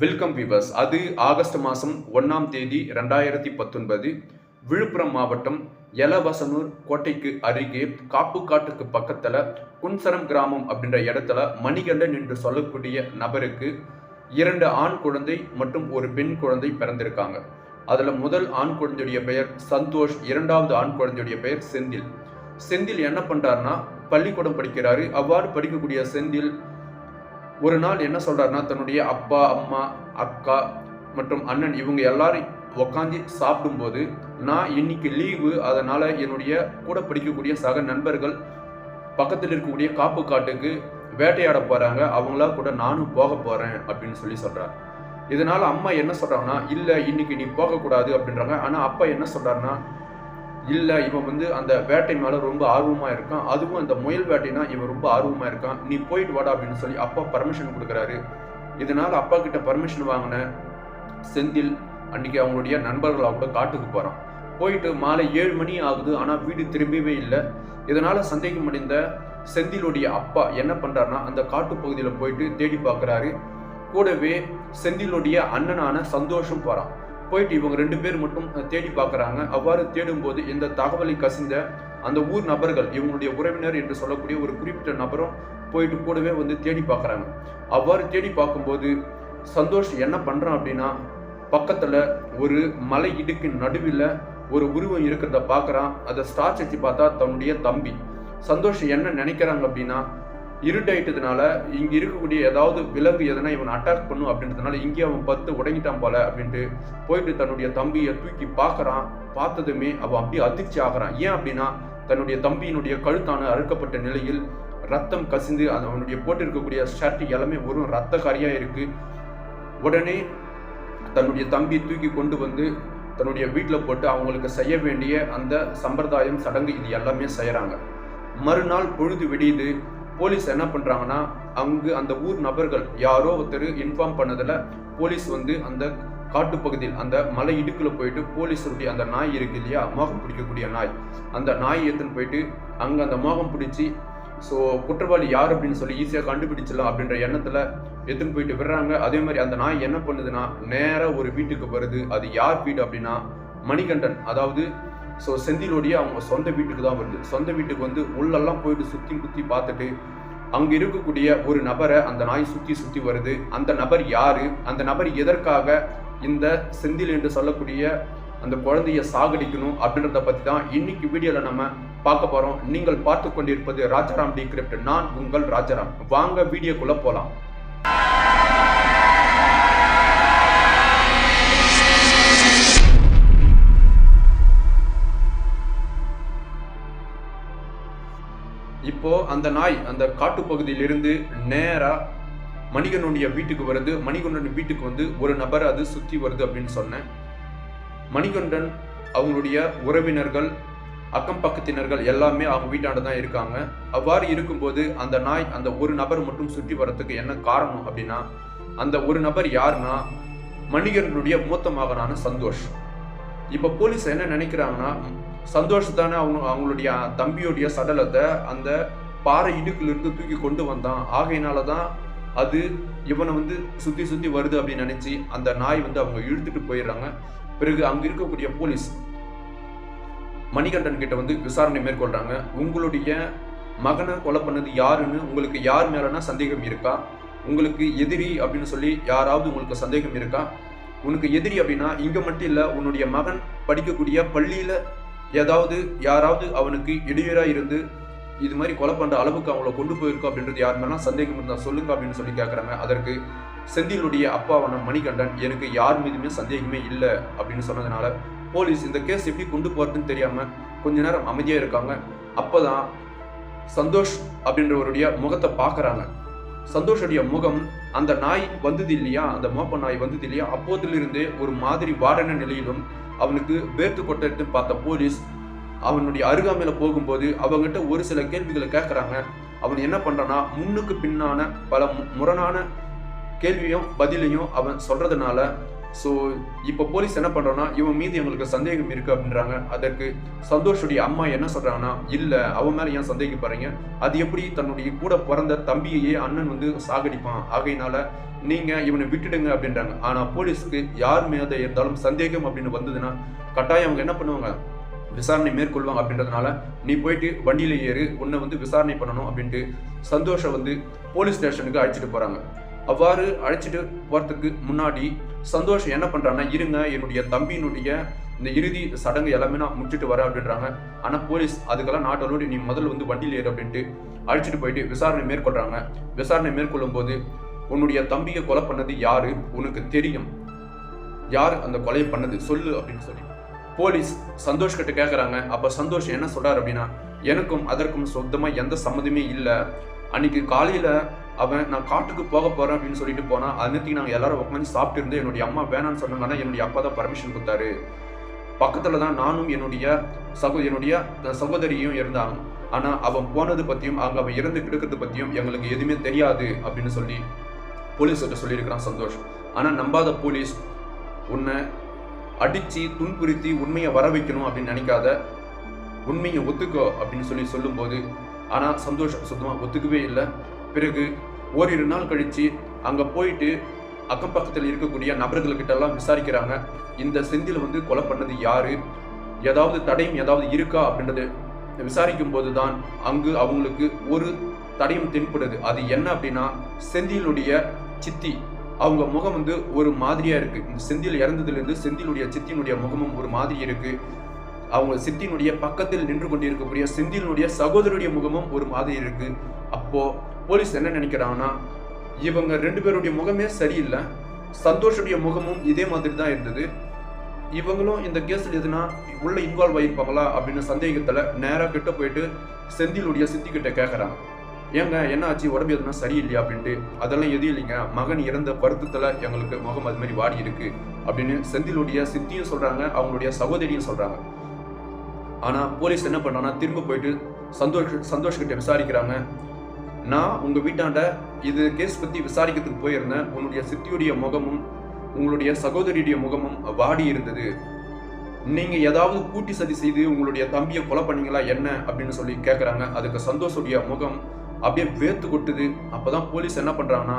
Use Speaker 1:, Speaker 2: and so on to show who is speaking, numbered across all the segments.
Speaker 1: Welcome viewers அது August மாதம் ஒன்றாம் தேதி ரெண்டாயிரத்தி பத்தொன்பது. விழுப்புரம் மாவட்டம் எலவசனூர் கோட்டைக்கு அருகே காப்புக்காட்டுக்கு பக்கத்தில் குன்சரம் கிராமம் அப்படின்ற இடத்துல மணிகண்டன் என்று சொல்லக்கூடிய நபருக்கு இரண்டு ஆண் குழந்தை மற்றும் ஒரு பெண் குழந்தை பிறந்திருக்காங்க. அதில் முதல் ஆண் குழந்தையுடைய பெயர் சந்தோஷ் இரண்டாவது ஆண் குழந்தையுடைய பெயர் செந்தில். செந்தில் என்ன பண்ணுறாருன்னா பள்ளிக்கூடம் படிக்கிறாரு. அவ்வாறு படிக்கக்கூடிய செந்தில் ஒரு நாள் என்ன சொல்கிறாருன்னா தன்னுடைய அப்பா அம்மா அக்கா மற்றும் அண்ணன் இவங்க எல்லாரும் உக்காந்து சாப்பிடும்போது நான் இன்னைக்கு லீவு அதனால் என்னுடைய கூட படிக்கக்கூடிய சக நண்பர்கள் பக்கத்தில் இருக்கக்கூடிய காப்பு காட்டுக்கு வேட்டையாட போகிறாங்க அவங்களா கூட நானும் போக போகிறேன் அப்படின்னு சொல்லி சொல்கிறார் இதனால் அம்மா என்ன சொல்கிறாங்கன்னா இல்லை இன்னைக்கு நீ போகக்கூடாது அப்படின்றாங்க. ஆனால் அப்பா என்ன சொல்கிறாருன்னா இல்லை இவன் வந்து அந்த வேட்டை மேலே ரொம்ப ஆர்வமாக இருக்கான். அதுவும் அந்த முயல் வேட்டைனா இவன் ரொம்ப ஆர்வமாக இருக்கான். நீ போயிட்டு வாடா அப்படின்னு சொல்லி அப்பா பர்மிஷன் கொடுக்குறாரு. இதனால் அப்பா கிட்ட பர்மிஷன் வாங்கின செந்தில் அன்னைக்கு அவங்களுடைய நண்பர்களாக கூட காட்டுக்கு போகிறான் போயிட்டு மாலை ஏழு மணி ஆகுது ஆனால் வீடு திரும்பவே இல்லை. இதனால் சந்தேகம் அடைந்த செந்திலுடைய அப்பா என்ன பண்ணுறாருன்னா அந்த காட்டு பகுதியில் போயிட்டு தேடி பார்க்குறாரு. கூடவே செந்திலுடைய அண்ணனான சந்தோஷம் போகிறான் போயிட்டு இவங்க ரெண்டு பேர் மட்டும் தேடி பார்க்குறாங்க. அவ்வாறு தேடும்போது இந்த தகவலை கசிந்த அந்த ஊர் நபர்கள் இவங்களுடைய உறவினர் என்று சொல்லக்கூடிய ஒரு குறிப்பிட்ட நபரும் போயிட்டு கூடவே வந்து தேடி பார்க்குறாங்க. அவ்வாறு தேடி பார்க்கும்போது சந்தோஷ் என்ன பண்ணுறான் அப்படின்னா பக்கத்தில் ஒரு மலை இடுக்கு நடுவில் ஒரு உருவம் இருக்கிறத பார்க்குறான். அதை ஸ்டார் வச்சு பார்த்தா தன்னுடைய தம்பி. சந்தோஷ் என்ன நினைக்கிறாங்க அப்படின்னா இருட்டாயிட்டதுனால இங்கே இருக்கக்கூடிய ஏதாவது விலங்கு எதனா இவன் அட்டாக் பண்ணும் அப்படின்றதுனால இங்கே அவன் பத்து உடங்கிட்டான் போல அப்படின்ட்டு போயிட்டு தன்னுடைய தம்பியை தூக்கி பார்க்குறான். பார்த்ததுமே அவன் அப்படியே அதிர்ச்சி ஆகிறான். ஏன் அப்படின்னா தன்னுடைய தம்பியினுடைய கழுத்தான அறுக்கப்பட்ட நிலையில் ரத்தம் கசிந்து அது அவனுடைய போட்டிருக்கக்கூடிய ஷர்ட் எல்லாமே வரும் ரத்த காரியாக இருக்கு. உடனே தன்னுடைய தம்பி தூக்கி கொண்டு வந்து தன்னுடைய வீட்டில் போட்டு அவங்களுக்கு செய்ய வேண்டிய அந்த சம்பிரதாயம் சடங்கு இது எல்லாமே செய்கிறாங்க மறுநாள் பொழுது விடியுது. போலீஸ் என்ன பண்ணுறாங்கன்னா அங்கு அந்த ஊர் நபர்கள் யாரோ ஒருத்தர் இன்ஃபார்ம் பண்ணதில் போலீஸ் வந்து அந்த காட்டுப்பகுதியில் அந்த மலை இடுக்கில் போயிட்டு போலீஸருடைய அந்த நாய் இருக்கு இல்லையா மோகம் பிடிக்கக்கூடிய நாய். அந்த நாய் எடுத்துன்னு போயிட்டு அங்கே அந்த மோகம் பிடிச்சி ஸோ குற்றவாளி யார்? அப்படின்னு சொல்லி ஈஸியாக கண்டுபிடிச்சிடலாம் அப்படின்ற எண்ணத்தில் எடுத்துன்னு போயிட்டு விடுறாங்க. அதே மாதிரி அந்த நாய் என்ன பண்ணுதுன்னா நேராக ஒரு வீட்டுக்கு வருது. அது யார் வீடு அப்படின்னா மணிகண்டன். அதாவது ஸோ செந்திலோடைய அவங்க சொந்த வீட்டுக்கு தான் வருது. சொந்த வீட்டுக்கு வந்து உள்ளெல்லாம் போயிட்டு சுற்றி குத்தி பார்த்துட்டு அங்கே இருக்கக்கூடிய ஒரு நபரை அந்த நாய் சுற்றி சுற்றி வருது. அந்த நபர் யார்? அந்த நபர் எதற்காக இந்த செந்தில் என்று சொல்லக்கூடிய அந்த குழந்தைய சாகடிக்கணும் அப்படின்றத பற்றி தான் இன்னைக்கு வீடியோவில் நம்ம பார்க்க போகிறோம் நீங்கள் பார்த்து கொண்டிருப்பது ராஜாராம் டி கிரிப்ட். நான் உங்கள் ராஜாராம். வாங்க வீடியோக்குள்ளே போகலாம் இப்போது அந்த நாய் அந்த காட்டுப்பகுதியிலிருந்து நேராக மணிகனுடைய வீட்டுக்கு வருது. மணிகண்டன் வீட்டுக்கு வந்து ஒரு நபர் அது சுற்றி வருது அப்படின்னு சொன்னேன். மணிகண்டன் அவங்களுடைய உறவினர்கள் அக்கம் பக்கத்தினர்கள் எல்லாமே அவங்க வீட்டாண்ட தான் இருக்காங்க. அவ்வாறு இருக்கும்போது அந்த நாய் அந்த ஒரு நபர் மட்டும் சுற்றி வரத்துக்கு என்ன காரணம் அப்படின்னா அந்த ஒரு நபர் யாருன்னா மணிகண்டனுடைய மூத்த மகனான சந்தோஷ். இப்போ போலீஸ் என்ன நினைக்கிறாங்கன்னா சந்தோஷ் தானே அவங்க அவங்களுடைய தம்பியுடைய சடலத்தை அந்த பாறை இடுக்கிலிருந்து தூக்கி கொண்டு வந்தான். ஆகையினால தான் அது இவனை வந்து சுற்றி சுற்றி வருது அப்படின்னு நினச்சி அந்த நாய் வந்து அவங்க இழுத்துட்டு போயிடுறாங்க. பிறகு அங்கே இருக்கக்கூடிய போலீஸ் மணிகண்டன் கிட்ட வந்து விசாரணை மேற்கொள்கிறாங்க உங்களுடைய மகனை கொலை பண்ணது யாருன்னு உங்களுக்கு யார் மேலனா சந்தேகம் இருக்கா? உங்களுக்கு எதிரி அப்படின்னு சொல்லி யாராவது உங்களுக்கு சந்தேகம் இருக்கா? உனக்கு எதிரி அப்படின்னா இங்கே மட்டும் இல்லை உன்னுடைய மகன் படிக்கக்கூடிய பள்ளியில் ஏதாவது யாராவது அவனுக்கு இடையூறா இருந்து இது மாதிரி கொலை பண்ற அளவுக்கு அவங்கள கொண்டு போயிருக்கோம் அப்படின்றது யார் மேலாம் சந்தேகம் இருந்தா சொல்லுங்க அப்படின்னு சொல்லி கேட்குறாங்க அதற்கு செந்திலுடைய அப்பாவான மணிகண்டன் எனக்கு யார் மீதுமே சந்தேகமே இல்லை அப்படின்னு சொன்னதுனால போலீஸ் இந்த கேஸ் எப்படி கொண்டு போறதுன்னு தெரியாம கொஞ்ச நேரம் அமைதியா இருக்காங்க. அப்பதான் சந்தோஷ் அப்படின்றவருடைய முகத்தை பார்க்குறாங்க சந்தோஷுடைய முகம் அந்த நாய் வந்தது இல்லையா? அந்த மோப்ப நாய் வந்தது இல்லையா? அப்போதிலிருந்தே ஒரு மாதிரி வாடன நிலையிலும் அவனுக்கு வேர்த்து கொட்டெடுத்து பார்த்த போலீஸ் அவனுடைய அருகாமையில் போகும்போது அவங்ககிட்ட ஒரு சில கேள்விகளை கேட்குறாங்க அவன் என்ன பண்ணுறான்னா முன்னுக்கு பின்னான பல மு- முரணான கேள்வியும் பதிலையும் அவன் சொல்கிறதுனால ஸோ இப்போ போலீஸ் என்ன பண்ணுறான்னா இவன் மீது எங்களுக்கு சந்தேகம் இருக்கு அப்படின்றாங்க. அதற்கு சந்தோஷுடைய அம்மா என்ன சொல்கிறாங்கன்னா இல்லை அவன் மேலே ஏன் சந்தேகப்படுறீங்க அது எப்படி தன்னுடைய கூட பிறந்த தம்பியையே அண்ணன் வந்து சாகடிப்பான். ஆகையினால நீங்கள் இவனை விட்டுடுங்க அப்படின்றாங்க. ஆனால் போலீஸ்க்கு யார் மேலே இருந்தாலும் சந்தேகம் அப்படின்னு வந்ததுன்னா கட்டாயம் அவங்க என்ன பண்ணுவாங்க? விசாரணை மேற்கொள்வாங்க அப்படின்றதுனால நீ போயிட்டு வண்டியில் ஏறு உன்னை வந்து விசாரணை பண்ணணும் அப்படின்ட்டு சந்தோஷம் வந்து போலீஸ் ஸ்டேஷனுக்கு அழைச்சிட்டு போகிறாங்க அவ்வாறு அழைச்சிட்டு போகிறதுக்கு முன்னாடி சந்தோஷ் என்ன பண்றாங்கன்னா இருங்க என்னுடைய தம்பியினுடைய இந்த இறுதி சடங்கு எல்லாமே நான் முடிச்சுட்டு வரேன் அப்படின்றாங்க. ஆனால் போலீஸ் அதுக்கெல்லாம் நாட்டலோடு நீ முதல்ல வந்து வண்டியில் ஏறு அப்படின்ட்டு அழைச்சிட்டு போயிட்டு விசாரணை மேற்கொள்றாங்க. விசாரணை மேற்கொள்ளும் போது உன்னுடைய தம்பியை கொலை பண்ணது யாரு? உனக்கு தெரியும். யார் அந்த கொலையை பண்ணது? சொல்லு அப்படின்னு சொல்லி. போலீஸ் சந்தோஷ் கிட்ட கேட்குறாங்க அப்போ சந்தோஷ் என்ன சொல்றாரு அப்படின்னா எனக்கும் அதற்கும் சொந்தமாக எந்த சம்மந்தமே இல்லை. அன்னைக்கு காலையில அவன் நான் காட்டுக்கு போக போறேன் அப்படின்னு சொல்லிட்டு போனா அன்னைக்கு நாங்கள் எல்லாரும் உட்காந்து சாப்பிட்டு இருந்து என்னுடைய அம்மா வேணாம்னு சொன்னாங்கன்னா என்னுடைய அப்பா தான் பர்மிஷன் கொடுத்தாரு. பக்கத்துல தான் நானும் என்னுடைய சகோ என்னுடைய சகோதரியும் இருந்தாங்க. ஆனா அவன் போனது பத்தியும் அங்க அவன் இறந்து கிடக்கிறது பத்தியும் எங்களுக்கு எதுவுமே தெரியாது அப்படின்னு சொல்லி போலீஸ்கிட்ட சொல்லியிருக்கிறான் சந்தோஷ். ஆனால் நம்பாத போலீஸ் உன்னை அடித்து துன்புறுத்தி உண்மையை வர வைக்கணும் அப்படின்னு நினைக்காத. உண்மையை ஒத்துக்கோ அப்படின்னு சொல்லி சொல்லும்போது ஆனால் சந்தோஷ் சுத்தமாக ஒத்துக்கவே இல்லை. பிறகு ஓரிரு நாள் கழித்து அங்கே போயிட்டு அக்கம் பக்கத்தில் இருக்கக்கூடிய நபர்களுக்கிட்டெல்லாம் விசாரிக்கிறாங்க. இந்த செந்தில் வந்து கொலை பண்ணது யார்? ஏதாவது தடையும் ஏதாவது இருக்கா அப்படின்றது விசாரிக்கும் போது தான் அங்கு அவங்களுக்கு ஒரு தடையும் தென்படுது. அது என்ன அப்படின்னா செந்திலுடைய சித்தி. அவங்க முகம் வந்து ஒரு மாதிரியா இருக்கு. இந்த செந்தில் இறந்ததுலேருந்து செந்திலுடைய சித்தியினுடைய முகமும் ஒரு மாதிரி இருக்கு. அவங்க சித்தியினுடைய பக்கத்தில் நின்று கொண்டிருக்கக்கூடிய செந்திலுடைய சகோதரருடைய முகமும் ஒரு மாதிரி இருக்கு. அப்போ போலீஸ் என்ன நினைக்கிறாங்கன்னா இவங்க ரெண்டு பேருடைய முகமே சரியில்லை. சந்தோஷுடைய முகமும் இதே மாதிரி தான் இருந்தது. இவங்களும் இந்த கேஸில் எதுனா உள்ள இன்வால்வ் ஆயிருப்பாங்களா அப்படின்னு சந்தேகத்தில் நேராக கிட்ட போயிட்டு செந்திலுடைய சித்திக்கிட்ட கேட்குறாங்க ஏங்க என்ன ஆச்சு? உடம்பு எதுனா சரியில்லையா அப்படின்ட்டு. அதெல்லாம் எதுவும் இல்லைங்க. மகன் இறந்த பருத்தத்தில் எங்களுக்கு முகம் அது மாதிரி வாடி இருக்கு அப்படின்னு செந்திலுடைய சித்தியும் சொல்றாங்க அவங்களுடைய சகோதரியும் சொல்றாங்க. ஆனால் போலீஸ் என்ன பண்ணான்னா திரும்ப போயிட்டு சந்தோஷ் சந்தோஷ்கிட்ட விசாரிக்கிறாங்க. நான் உங்கள் வீட்டாண்ட இது கேஸ் பற்றி விசாரிக்கிறதுக்கு போயிருந்தேன். உன்னுடைய சித்தியுடைய முகமும் உங்களுடைய சகோதரியுடைய முகமும் வாடி இருந்தது. நீங்கள் ஏதாவது கூட்டி சதி செய்து உங்களுடைய தம்பியை கொலை பண்ணீங்களா என்ன? அப்படின்னு சொல்லி கேட்குறாங்க அதுக்கு சந்தோஷுடைய முகம் அப்படியே வேர்த்து கொட்டுது. அப்பதான் போலீஸ் என்ன பண்ணுறாங்கன்னா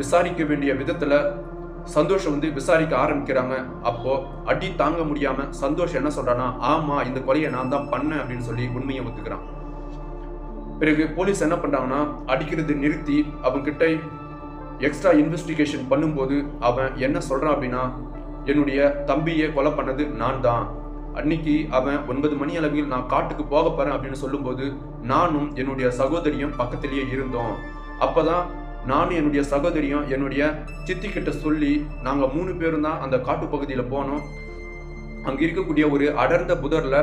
Speaker 1: விசாரிக்க வேண்டிய விதத்தில் சந்தோஷம் வந்து விசாரிக்க ஆரம்பிக்கிறாங்க. அப்போ அடி தாங்க முடியாம சந்தோஷம் என்ன சொல்கிறான்னா ஆமா இந்த கொலையை நான் தான் பண்ணேன் அப்படின்னு சொல்லி உண்மையை ஒத்துக்கிறான். பிறகு போலீஸ் என்ன பண்றாங்கன்னா அடிக்கிறது நிறுத்தி அவன்கிட்ட எக்ஸ்ட்ரா இன்வெஸ்டிகேஷன் பண்ணும்போது அவன் என்ன சொல்றான் அப்படின்னா என்னுடைய தம்பியை கொலை பண்ணது நான் தான். அன்னைக்கு அவன் ஒன்பது மணி அளவில் நான் காட்டுக்கு போக போறேன் அப்படின்னு சொல்லும்போது நானும் என்னுடைய சகோதரியும் பக்கத்திலேயே இருந்தோம். அப்பதான் நானும் என்னுடைய சகோதரியும் என்னுடைய சித்தி கிட்ட சொல்லி நாங்க மூணு பேரும் தான் அந்த காட்டு பகுதியில போனோம். அங்க இருக்கக்கூடிய ஒரு அடர்ந்த புதர்ல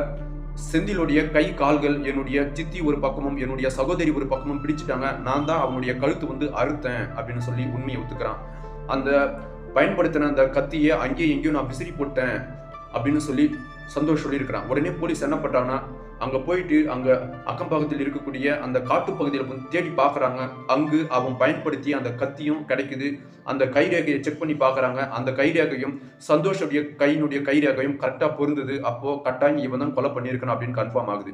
Speaker 1: செந்திலுடைய கை கால்கள் என்னுடைய சித்தி ஒரு பக்கமும் என்னுடைய சகோதரி ஒரு பக்கமும் பிடிச்சிட்டாங்க. நான் தான் அவனுடைய கழுத்து வந்து அறுத்தேன் அப்படின்னு சொல்லி உண்மையை ஒத்துக்கிறான். அந்த பயன்படுத்தின அந்த கத்தியை அங்கேயும் எங்கேயும் நான் விசிறி போட்டேன் அப்படின்னு சொல்லி சந்தோஷ் சொல்லியிருக்கிறான். உடனே போலீஸ் என்ன பண்ணுறாங்கன்னா அங்கே போயிட்டு அங்கே அக்கம் பக்கத்தில் இருக்கக்கூடிய அந்த காட்டு பகுதியில் வந்து தேடி பார்க்குறாங்க அங்கு அவன் பயன்படுத்தி அந்த கத்தியும் கிடைக்குது. அந்த கைரேகையை செக் பண்ணி பார்க்குறாங்க அந்த கைரேகையும் சந்தோஷுடைய கையினுடைய கைரேகையும் கரெக்டாக பொருந்தது. அப்போது கட்டாயம் இவன் தான் கொலை பண்ணியிருக்கணும் அப்படின்னு கன்ஃபார்ம் ஆகுது.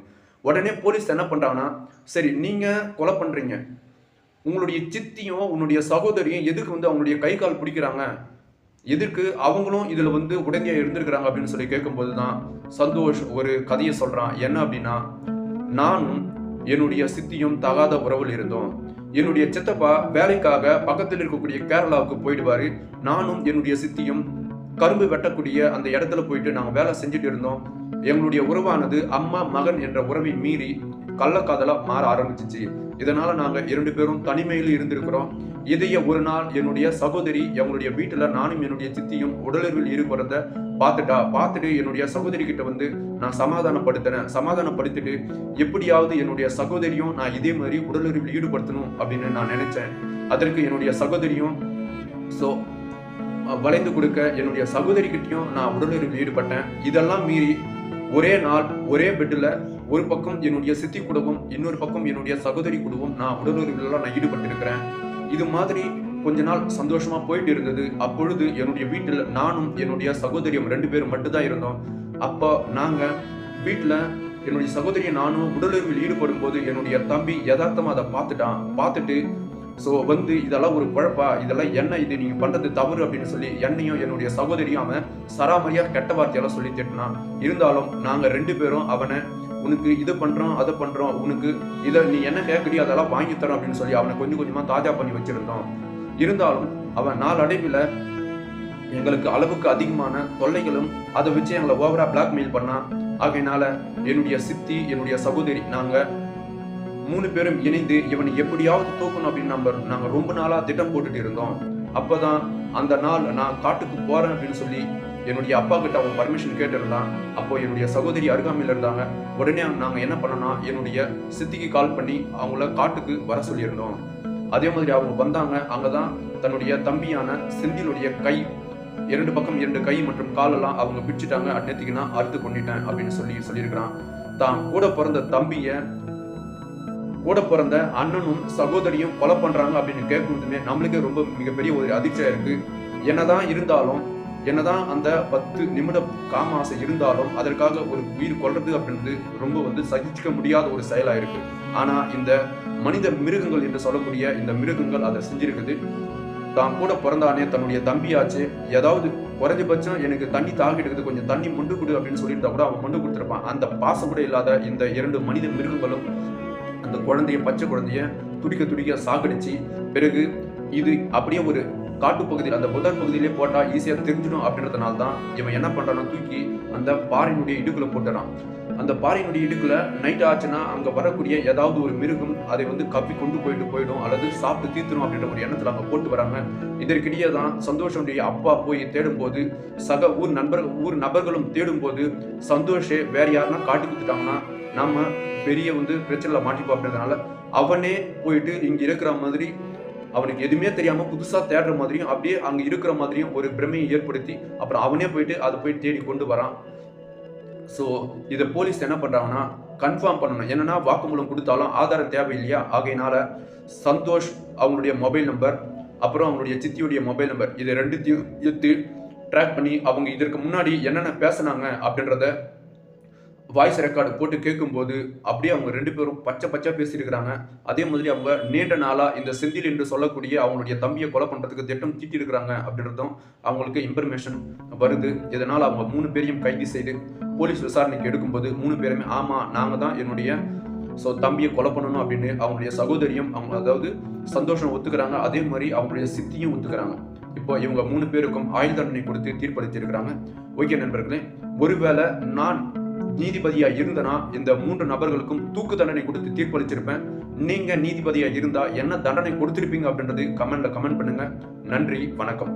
Speaker 1: உடனே போலீஸ் என்ன பண்ணுறாங்கன்னா சரி நீங்கள் கொலை பண்ணுறீங்க உங்களுடைய சித்தியும் உன்னுடைய சகோதரியும் எதுக்கு வந்து அவங்களுடைய கை கால் பிடிக்கிறாங்க? எதற்கு அவங்களும் இதில் வந்து உடனே இருந்திருக்கிறாங்க அப்படின்னு சொல்லி கேட்கும்போது தான் சந்தோஷ் ஒரு கதையை சொல்கிறான் என்ன அப்படின்னா நானும் என்னுடைய சித்தியும் தகாத உறவில் இருந்தோம். என்னுடைய சித்தப்பா வேலைக்காக பக்கத்தில் இருக்கக்கூடிய கேரளாவுக்கு போயிடுவார். நானும் என்னுடைய சித்தியும் கரும்பு வெட்டக்கூடிய அந்த இடத்துல போயிட்டு நாங்கள் வேலை செஞ்சுட்டு இருந்தோம். எங்களுடைய உறவானது அம்மா மகன் என்ற உறவை மீறி கள்ளக்காதலாக மாற ஆரம்பிச்சிச்சு. இதனால் நாங்கள் இரண்டு பேரும் தனிமையில் இருந்திருக்கிறோம். இதைய ஒரு நாள் என்னுடைய சகோதரி எங்களுடைய வீட்டில் நானும் என்னுடைய சித்தியும் உடலுறவில் இருக்கிறத பார்த்துட்டா பார்த்துட்டு என்னுடைய சகோதரி கிட்ட வந்து நான் சமாதானப்படுத்தினேன் சமாதானப்படுத்திட்டு எப்படியாவது என்னுடைய சகோதரியும் நான் இதே மாதிரி உடலுறவில் ஈடுபடுத்தணும் அப்படின்னு நான் நினைச்சேன். அதற்கு என்னுடைய சகோதரியும் ஸோ வளைந்து கொடுக்க என்னுடைய சகோதரிக்கிட்டேயும் நான் உடலுறவில் ஈடுபட்டேன். இதெல்லாம் மீறி ஒரே நாள் ஒரே பெட்டில் ஒரு பக்கம் என்னுடைய சித்தி குடும்பம் இன்னொரு பக்கம் என்னுடைய சகோதரி குடும்பம் நான் உடலுறவுலாம் நான் ஈடுபட்டிருக்கிறேன். இது மாதிரி கொஞ்ச நாள் சந்தோஷமா போயிட்டு இருந்தது. அப்பொழுது என்னுடைய வீட்டில் நானும் என்னுடைய சகோதரியும் ரெண்டு பேரும் மட்டும்தான் இருந்தோம். அப்போ நாங்க வீட்டில் என்னுடைய சகோதரியை நானும் உடலுறவில் ஈடுபடும் போது என்னுடைய தம்பி யதார்த்தமா அதை பார்த்துட்டான். பார்த்துட்டு ஸோ வந்து இதெல்லாம் ஒரு குழப்பா? இதெல்லாம் என்ன இது? நீங்க பண்றது தவறு அப்படின்னு சொல்லி என்னையும் என்னுடைய சகோதரியும் அவன் சராமரியா கெட்ட வார்த்தையெல்லாம் சொல்லி திட்டினான். இருந்தாலும் நாங்க ரெண்டு பேரும் அவனை உனக்கு இதை பண்றோம் அதை பண்றோம் உனக்கு இதை நீ என்ன கேட்குறியோ அதெல்லாம் வாங்கி தரோம் அப்படின்னு சொல்லி அவனை கொஞ்சம் கொஞ்சமா தாஜா பண்ணி வச்சிருந்தோம் இருந்தாலும் அவன் நாளடைவில் எங்களுக்கு அளவுக்கு அதிகமான தொல்லைகளும் அதை வச்சு எங்களை ஓவரா பிளாக்மெயில் பண்ணா. ஆகையினால என்னுடைய சித்தி என்னுடைய சகோதரி நாங்க மூணு பேரும் இணைந்து இவனை எப்படியாவது தூக்கணும் அப்படின்னு நம்ம நாங்க ரொம்ப நாளா திட்டம் போட்டுட்டு இருந்தோம். அப்பதான் அந்த நாள் நான் காட்டுக்கு போறேன் அப்படின்னு சொல்லி என்னுடைய அப்பா கிட்ட அவன் பர்மிஷன் கேட்டிருந்தான். அப்போ என்னுடைய சகோதரி அருகாமையில் இருந்தாங்க. உடனே நாங்கள் என்ன பண்ணோம்னா என்னுடைய சித்திக்கு கால் பண்ணி அவங்கள காட்டுக்கு வர சொல்லியிருந்தோம். அதே மாதிரி அவங்க வந்தாங்க. அங்கே தான் தன்னுடைய தம்பியான செந்திலுடைய கை இரண்டு பக்கம் இரண்டு கை மற்றும் காலெல்லாம் அவங்க பிடிச்சிட்டாங்க அன்னத்துக்கு நான் அறுத்து கொண்டிட்டேன் அப்படின்னு சொல்லி சொல்லியிருக்கிறான். தான் கூட பிறந்த தம்பிய கூட பிறந்த அண்ணனும் சகோதரியும் கொலை பண்றாங்க அப்படின்னு கேட்கும்போதுமே நம்மளுக்கே ரொம்ப மிகப்பெரிய ஒரு அதிர்ச்சியா இருக்கு. என்னதான் இருந்தாலும் என்னதான் அந்த பத்து நிமிட காம ஆசை இருந்தாலும் அதற்காக ஒரு உயிர் கொள்றது அப்படின்றது ரொம்ப வந்து சகிச்சுக்க முடியாத ஒரு செயலா இருக்கு. ஆனா இந்த மனித மிருகங்கள் என்று சொல்லக்கூடிய இந்த மிருகங்கள் அதை செஞ்சிருக்குது. தான் கூட பிறந்தானே தன்னுடைய தம்பியாச்சு. ஏதாவது குறைஞ்சபட்சம் எனக்கு தண்ணி தாகிட்டு கொஞ்சம் தண்ணி மொண்டு கொடு அப்படின்னு சொல்லியிருந்தா கூட அவன் மொண்டு கொடுத்துருப்பான். அந்த பாசம் கூட இல்லாத இந்த இரண்டு மனித மிருகங்களும் அந்த குழந்தைய பச்சை குழந்தைய துடிக்க துடிக்க சாகடிச்சு பிறகு இது அப்படியே ஒரு காட்டு பகுதியில் அந்த புதர் பகுதியிலே போட்டால் ஈஸியாக தெரிஞ்சிடும் அப்படின்றதுனால தான் இவன் என்ன பண்றான்னா தூக்கி அந்த பாறையினுடைய இடுக்குள்ள போட்டுறான். அந்த பாறையினுடைய இடுக்குல நைட் ஆச்சுன்னா அங்கே வரக்கூடிய ஏதாவது ஒரு மிருகம் அதை வந்து கப்பி கொண்டு போயிட்டு போயிடும் அல்லது சாப்பிட்டு தீர்த்தணும் அப்படின்ற ஒரு எண்ணத்தில் அங்கே போட்டு வராங்க. இதற்கிடையே தான் சந்தோஷனுடைய அப்பா போய் தேடும்போது சக ஊர் நண்பர்கள் ஊர் நபர்களும் தேடும்போது சந்தோஷே வேற யாருன்னா காட்டு கொடுத்துட்டாங்கன்னா நம்ம பெரிய வந்து பிரச்சனையில் மாட்டிப்போம் அப்படின்றதுனால அவனே போயிட்டு இங்கே இருக்கிற மாதிரி அவனுக்கு எதுவுமே தெரியாம புதுசா தேடுற மாதிரியும் அப்படியே அங்க இருக்கிற மாதிரியும் ஒரு பிரமையை ஏற்படுத்தி அப்புறம் அவனே போயிட்டு அதை போய் தேடி கொண்டு வரான். ஸோ இதை போலீஸ் என்ன பண்றாங்கன்னா கன்ஃபார்ம் பண்ணணும். என்னன்னா வாக்குமூலம் கொடுத்தாலும் ஆதாரம் தேவை இல்லையா ஆகையினால சந்தோஷ் அவங்களுடைய மொபைல் நம்பர் அப்புறம் அவங்களுடைய சித்தியுடைய மொபைல் நம்பர் இது ரெண்டுத்தையும் எடுத்து ட்ராக் பண்ணி அவங்க இதற்கு முன்னாடி என்னென்ன பேசுனாங்க அப்படின்றத வாய்ஸ் ரெக்கார்டு போட்டு கேட்கும்போது அப்படியே அவங்க ரெண்டு பேரும் பச்சை பச்சை பேசியிருக்கிறாங்க. அதே மாதிரி அவங்க நீண்ட நாளாக இந்த செந்தில் என்று சொல்லக்கூடிய அவங்களுடைய தம்பியை கொலை பண்ணுறதுக்கு திட்டம் தீட்டியிருக்கிறாங்க அப்படின்றதும் அவங்களுக்கு இன்ஃபர்மேஷன் வருது. இதனால் அவங்க மூணு பேரையும் கைது செய்து போலீஸ் விசாரணைக்கு எடுக்கும்போது மூணு பேருமே ஆமாம் நாங்கள் தான் என்னுடைய ஸோ தம்பியை கொலை பண்ணணும் அப்படின்னு அவங்களுடைய சகோதரியும் அவங்க அதாவது சந்தோஷம் ஒத்துக்கிறாங்க. அதே மாதிரி அவங்களுடைய சித்தியும் ஒத்துக்கிறாங்க. இப்போ இவங்க மூணு பேருக்கும் ஆயுள் தண்டனை கொடுத்து தீர்ப்பளித்திருக்கிறாங்க. ஓகே நண்பர்களே ஒருவேளை நான் நீதிபதியா இருந்தனா இந்த மூன்று நபர்களுக்கும் தூக்கு தண்டனை கொடுத்து தீர்ப்பளிச்சிருப்பேன் நீங்க நீதிபதியா இருந்தா என்ன தண்டனை கொடுத்திருப்பீங்க அப்படின்றது கமெண்ட்ல கமெண்ட் பண்ணுங்க. நன்றி வணக்கம்.